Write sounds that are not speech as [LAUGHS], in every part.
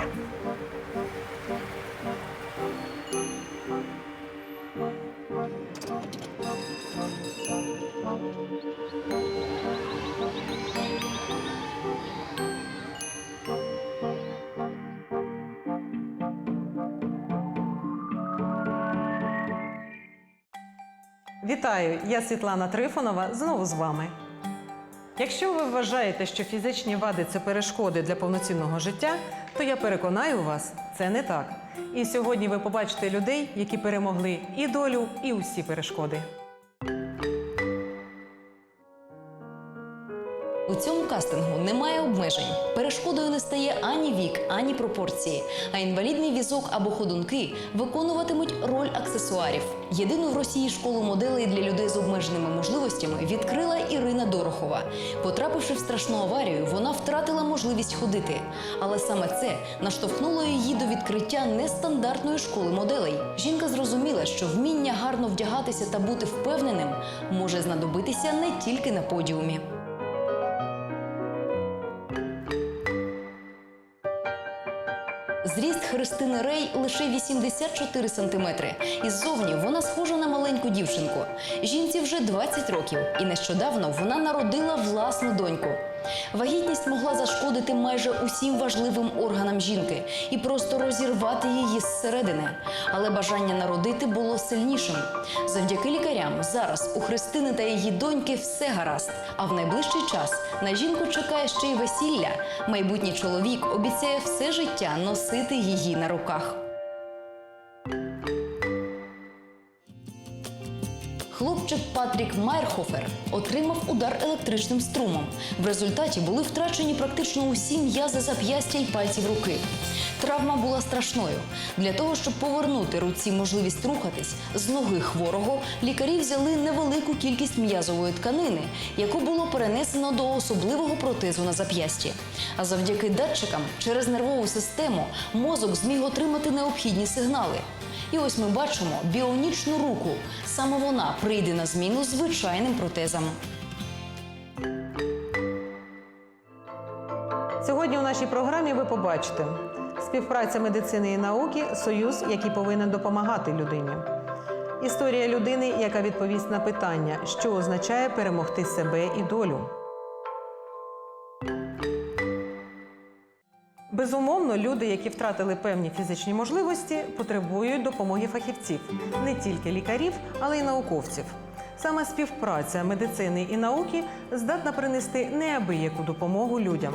Вітаю, я Світлана Трифонова. Знову з вами. Якщо ви вважаєте, що фізичні вади це перешкоди для повноцінного життя, то я переконаю вас, це не так. І сьогодні ви побачите людей, які перемогли і долю, і усі перешкоди. Цьому кастингу немає обмежень. Перешкодою не стає ані вік, ані пропорції. А інвалідний візок або ходунки виконуватимуть роль аксесуарів. Єдину в Росії школу моделей для людей з обмеженими можливостями відкрила Ірина Дорохова. Потрапивши в страшну аварію, вона втратила можливість ходити. Але саме це наштовхнуло її до відкриття нестандартної школи моделей. Жінка зрозуміла, що вміння гарно вдягатися та бути впевненим може знадобитися не тільки на подіумі. Зріст Христини Рей лише 84 сантиметри. І ззовні вона схожа на маленьку дівчинку. Жінці вже 20 років, і нещодавно вона народила власну доньку. Вагітність могла зашкодити майже усім важливим органам жінки і просто розірвати її зсередини. Але бажання народити було сильнішим. Завдяки лікарям зараз у Христини та її доньки все гаразд. А в найближчий час на жінку чекає ще й весілля. Майбутній чоловік обіцяє все життя носити її на руках. Хлопчик Патрік Майрхофер отримав удар електричним струмом. В результаті були втрачені практично усі м'язи зап'ястя і пальців руки. Травма була страшною. Для того, щоб повернути руці можливість рухатись, з ноги хворого лікарі взяли невелику кількість м'язової тканини, яку було перенесено до особливого протезу на зап'ясті. А завдяки датчикам через нервову систему мозок зміг отримати необхідні сигнали. І ось ми бачимо біонічну руку. Саме вона прийде на зміну звичайним протезам. Сьогодні у нашій програмі ви побачите співпраця медицини і науки союз, який повинен допомагати людині. Історія людини, яка відповість на питання, що означає перемогти себе і долю. Безумовно, люди, які втратили певні фізичні можливості, потребують допомоги фахівців, не тільки лікарів, але й науковців. Саме співпраця медицини і науки здатна принести неабияку допомогу людям.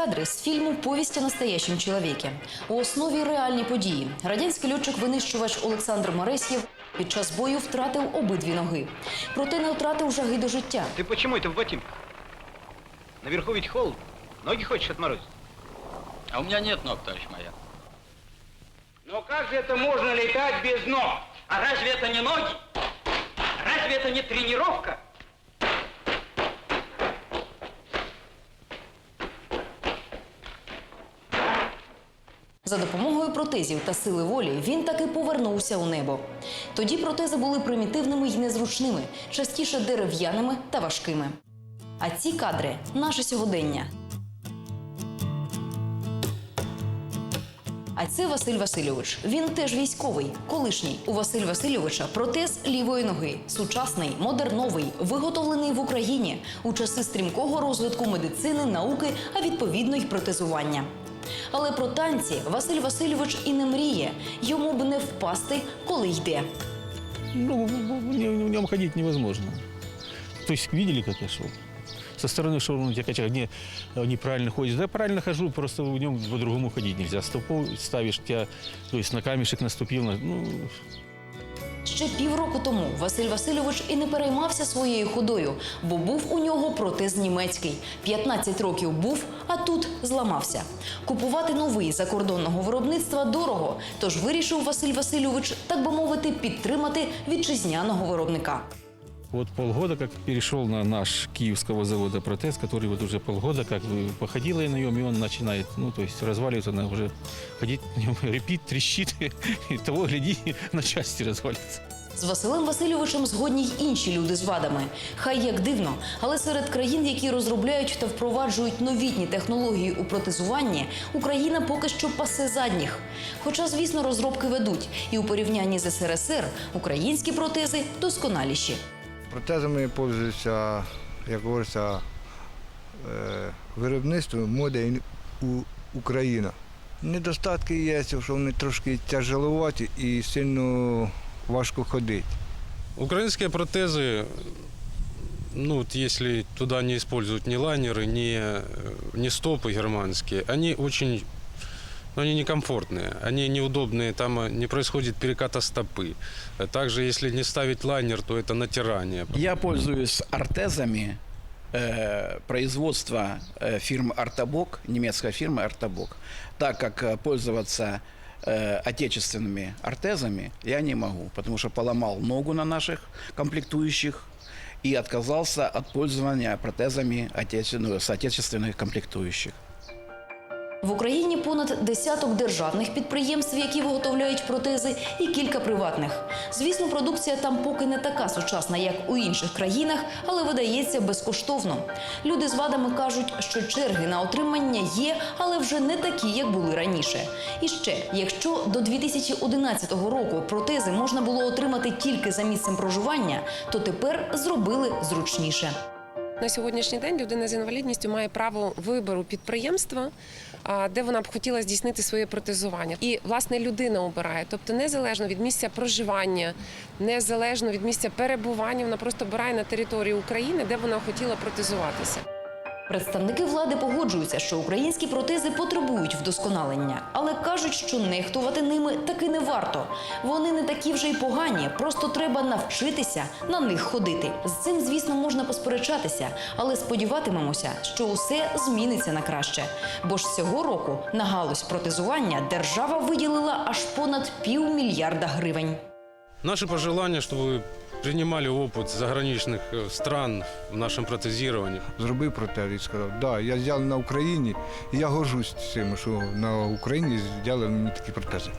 Кадри з фільму Повість о настоящем чоловіке. У основі реальні події. Радянський льотчик-винищувач Олександр Моресєв під час бою втратив обидві ноги. Проте не втратив жаги до життя. Ты почему это в ботинках? Наверху ведь холод. Ноги хочешь отморозить? А у меня нет ног, товарищ майор. Но как же это можно летать без ног? А разве это не ноги? Разве это не тренировка? За допомогою протезів та сили волі він таки повернувся у небо. Тоді протези були примітивними й незручними, частіше дерев'яними та важкими. А ці кадри наше сьогодення. А це Василь Васильович. Він теж військовий, колишній. У Василь Васильовича протез лівої ноги, сучасний, модерновий, виготовлений в Україні у часи стрімкого розвитку медицини, науки, а відповідно й протезування. Але про танці Василь Васильович і не мріє. Йому б не впасти, коли йде. Ну, в в ходить невозможно. То есть как я шел? Со стороны шоу я тех качах, не, неправильно ходишь. Да, правильно хожу, просто в нем по-другому ходить нельзя. Стопу ставишь, тебя, то есть на камешек наступил, на- ну, Ще півроку тому Василь Васильович і не переймався своєю ходою, бо був у нього протез німецький. 15 років був, а тут зламався. Купувати новий закордонного виробництва дорого. Тож вирішив Василь Васильович, так би мовити, підтримати вітчизняного виробника. Вот полгода как перешел на наш киевского завода протез, который вот уже полгода как походила я на нем, и он начинает, ну, то есть разваливаться, она уже ходить на нем [LAUGHS] репит, трещит, [LAUGHS] и того, гляди, [LAUGHS] на части развалится. З Василем Васильовичем згодні й інші люди з вадами. Хай як дивно, але серед країн, які розробляють та впроваджують новітні технології у протезуванні, Україна поки що пасе задніх. Хоча, звісно, розробки ведуть, і у порівнянні з СРСР українські протези досконаліші. Протезами пользуються, як говориться, е, виробництво моди у Україна. Недостатки є, що вони трошки тяжеловаті і сильно важко ходити. Украинские протезы, ну вот если туда не используют ни лайнеры, ни, э, ни стопы германские, они очень, ну, они некомфортные, они неудобные, там э, не происходит переката стопы. Также если не ставить лайнер, то это натирание. Я пользуюсь артезами э, производства э, фирмы Артобок, немецкой фирмы Артобок, так как э, пользоваться э, отечественными артезами я не могу, потому что поломал ногу на наших комплектующих и отказался от пользования протезами отечественных, с отечественных комплектующих. В Україні понад десяток державних підприємств, які виготовляють протези, і кілька приватних. Звісно, продукція там поки не така сучасна, як у інших країнах, але видається безкоштовно. Люди з вадами кажуть, що черги на отримання є, але вже не такі, як були раніше. І ще, якщо до 2011 року протези можна було отримати тільки за місцем проживання, то тепер зробили зручніше. На сьогоднішній день людина з інвалідністю має право вибору підприємства, де вона б хотіла здійснити своє протезування. І власне людина обирає, тобто незалежно від місця проживання, незалежно від місця перебування, вона просто обирає на території України, де вона хотіла протезуватися. Представники влади погоджуються, що українські протези потребують вдосконалення, але кажуть, що нехтувати ними таки не варто. Вони не такі вже й погані, просто треба навчитися на них ходити. З цим, звісно, можна посперечатися, але сподіватимемося, що усе зміниться на краще. Бо ж цього року на галузь протезування держава виділила аж понад півмільярда гривень. Наши пожелания, чтобы принимали опыт заграничных э, стран в нашем протезировании. Зробив протез і сказав, да, я зробив на Україні, і я горжусь цим, що на Україні зробили мені такі протези.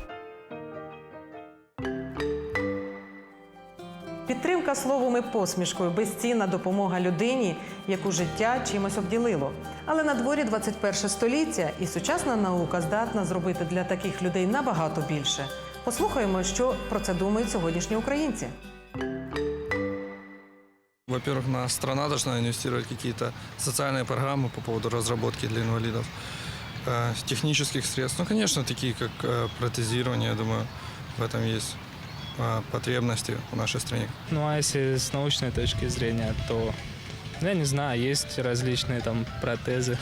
Підтримка словом і посмішкою, безцінна допомога людині, яку життя чимось обділило. Але на дворі 21 століття і сучасна наука здатна зробити для таких людей набагато більше. Послухаємо, що про це думають сьогоднішні українці. Во-первых, наша страна должна инвестировать какие-то социальные программы по поводу разработки для инвалидов. Э, Технических средств, ну, конечно, такие как э, протезирование, я думаю, в этом есть э, потребности в нашей стране. Ну а если с научной точки зрения, то, ну, я не знаю, есть различные там протезы,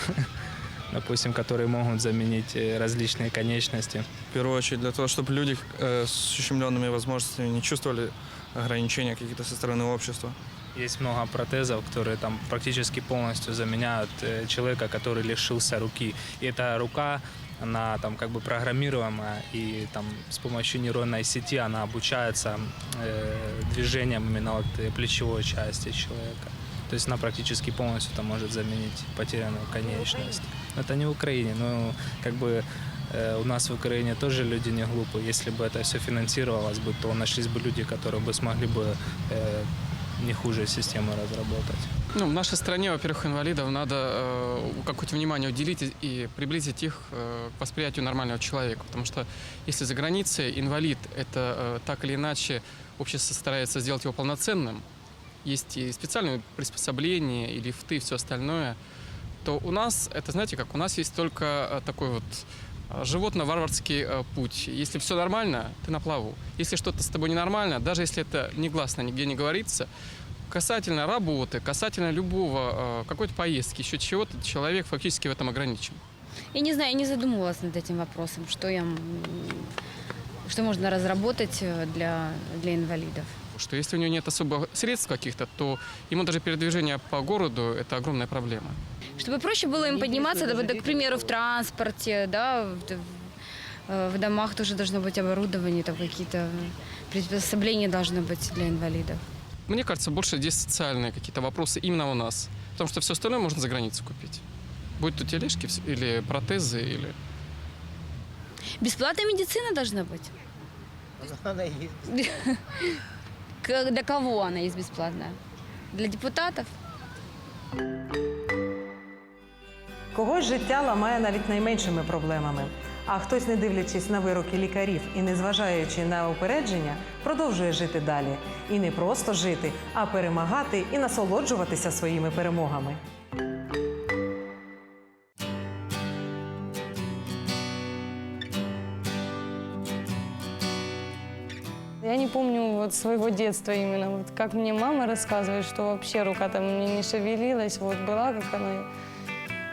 [LAUGHS] допустим, которые могут заменить различные конечности. В первую очередь для того, чтобы люди с ущемленными возможностями не чувствовали ограничения какие-то со стороны общества. Есть много протезов, которые там практически полностью заменяют э, человека, который лишился руки. И эта рука, она там как бы программируемая, и там с помощью нейронной сети она обучается э, движением именно вот э, плечевой части человека. То есть она практически полностью там может заменить потерянную конечность. Это не в Украине, но как бы э, у нас в Украине тоже люди не глупые. Если бы это все финансировалось бы, то нашлись бы люди, которые бы смогли бы не хуже систему разработать. Ну, в нашей стране, во-первых, инвалидов надо э, какое-то внимание уделить и, и приблизить их э, к восприятию нормального человека. Потому что если за границей инвалид, это э, так или иначе общество старается сделать его полноценным, есть и специальные приспособления, и лифты, и все остальное, то у нас, это знаете как, у нас есть только э, такой вот э, животно-варварский э, путь. Если все нормально, ты на плаву. Если что-то с тобой ненормально, даже если это негласно нигде не говорится, касательно работы, касательно любого, э, какой-то поездки, еще чего-то, человек фактически в этом ограничен. Я не знаю, я не задумывалась над этим вопросом, что я, м, что можно разработать э, для, для инвалидов. Что если у него нет особо средств каких-то, то ему даже передвижение по городу – это огромная проблема. Чтобы проще было им подниматься, да, к примеру, в транспорте, да, в, в- э, в домах тоже должно быть оборудование, там какие-то приспособления должны быть для инвалидов. Мне кажется, больше здесь социальные какие-то вопросы именно у нас. Потому что все остальное можно за границу купить. Будь то тележки или протезы, или... Бесплатная медицина должна быть. к- [LAUGHS] для кого она есть бесплатная? Для депутатов? Когось життя ламає навіть найменшими проблемами. А хтось, не дивлячись на вироки лікарів і не зважаючи на упередження, продовжує жити далі. І не просто жити, а перемагати і насолоджуватися своїми перемогами. Вот своего детства именно, вот как мне мама рассказывает, что вообще рука там мне не шевелилась, вот была как она.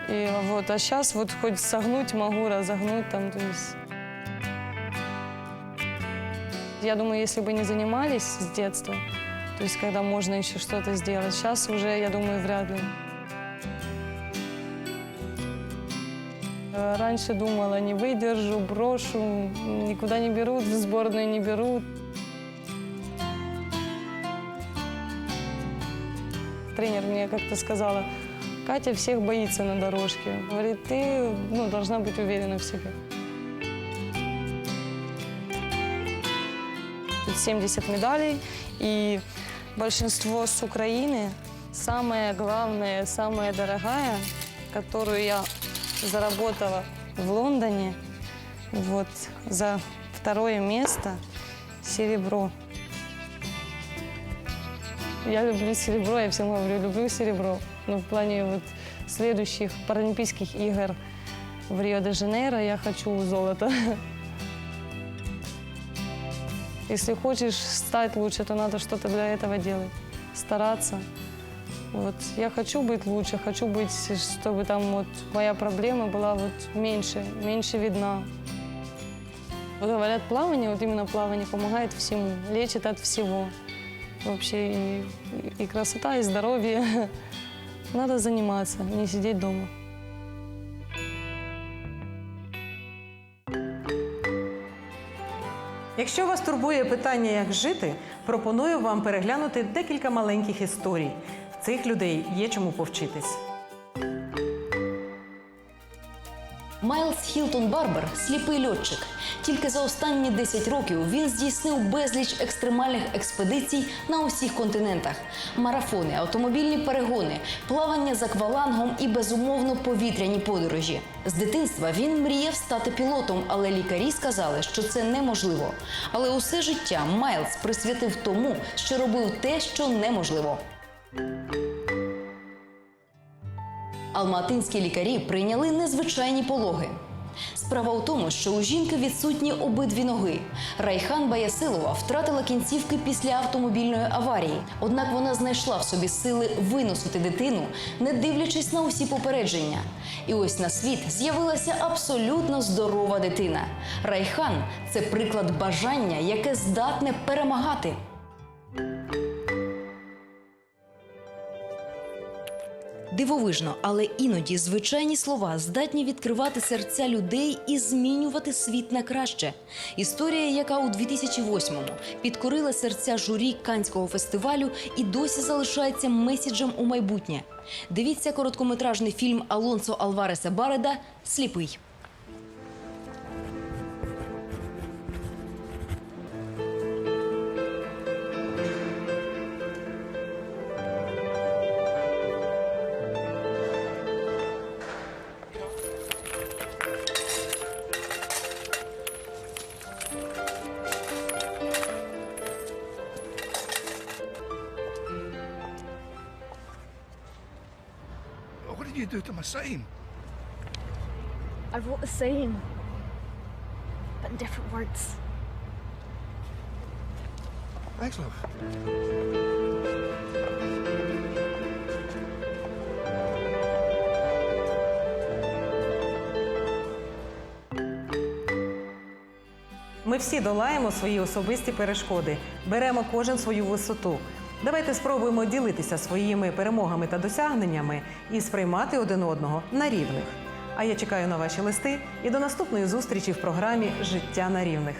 И вот, а сейчас вот хоть согнуть могу, разогнуть там, то есть. Я думаю, если бы не занимались с детства, то есть когда можно еще что-то сделать, сейчас уже, я думаю, вряд ли. Э, Раньше думала, не выдержу, брошу, никуда не берут, в сборную не берут. Тренер мне как-то сказала, Катя всех боится на дорожке. Говорит, ты ну, должна быть уверена в себе. Тут 70 медалей, и большинство с Украины. Самая главная, самая дорогая, которую я заработала в Лондоне, вот за второе место серебро. Я люблю серебро, я всем говорю, люблю серебро. Но в плане вот следующих Паралимпийских игр в Рио-де-Жанейро я хочу золото. [LAUGHS] Если хочешь стать лучше, то надо что-то для этого делать, стараться. Вот я хочу быть лучше, хочу быть, чтобы там вот моя проблема была вот меньше, меньше видна. Вот говорят, плавание, вот именно плавание помогает всему, лечит от всего. Вообще и, и красота, и здоровье. [LAUGHS] Надо заниматься, не сидеть дома. Якщо вас турбує питання, як жити, пропоную вам переглянути декілька маленьких історій. В цих людей є чому повчитись. Майлз Хілтон Барбер сліпий льотчик. Тільки за останні 10 років він здійснив безліч екстремальних експедицій на усіх континентах: марафони, автомобільні перегони, плавання з аквалангом і безумовно повітряні подорожі. З дитинства він мріяв стати пілотом, але лікарі сказали, що це неможливо. Але усе життя Майлз присвятив тому, що робив те, що неможливо. Алматинські лікарі прийняли незвичайні пологи. Справа у тому, що у жінки відсутні обидві ноги. Райхан Баясилова втратила кінцівки після автомобільної аварії. Однак вона знайшла в собі сили виносити дитину, не дивлячись на усі попередження. І ось на світ з'явилася абсолютно здорова дитина. Райхан це приклад бажання, яке здатне перемагати. Дивовижно, але іноді звичайні слова здатні відкривати серця людей і змінювати світ на краще. Історія, яка у 2008-му підкорила серця журі Канського фестивалю і досі залишається месіджем у майбутнє. Дивіться короткометражний фільм Алонсо Алвареса Бареда Сліпий. Did you do to my sign? I wrote the same, but in different words. Thanks, love. Ми всі долаємо свої особисті перешкоди, беремо кожен свою висоту. Давайте спробуємо ділитися своїми перемогами та досягненнями і сприймати один одного на рівних. А я чекаю на ваші листи і до наступної зустрічі в програмі Життя на рівних.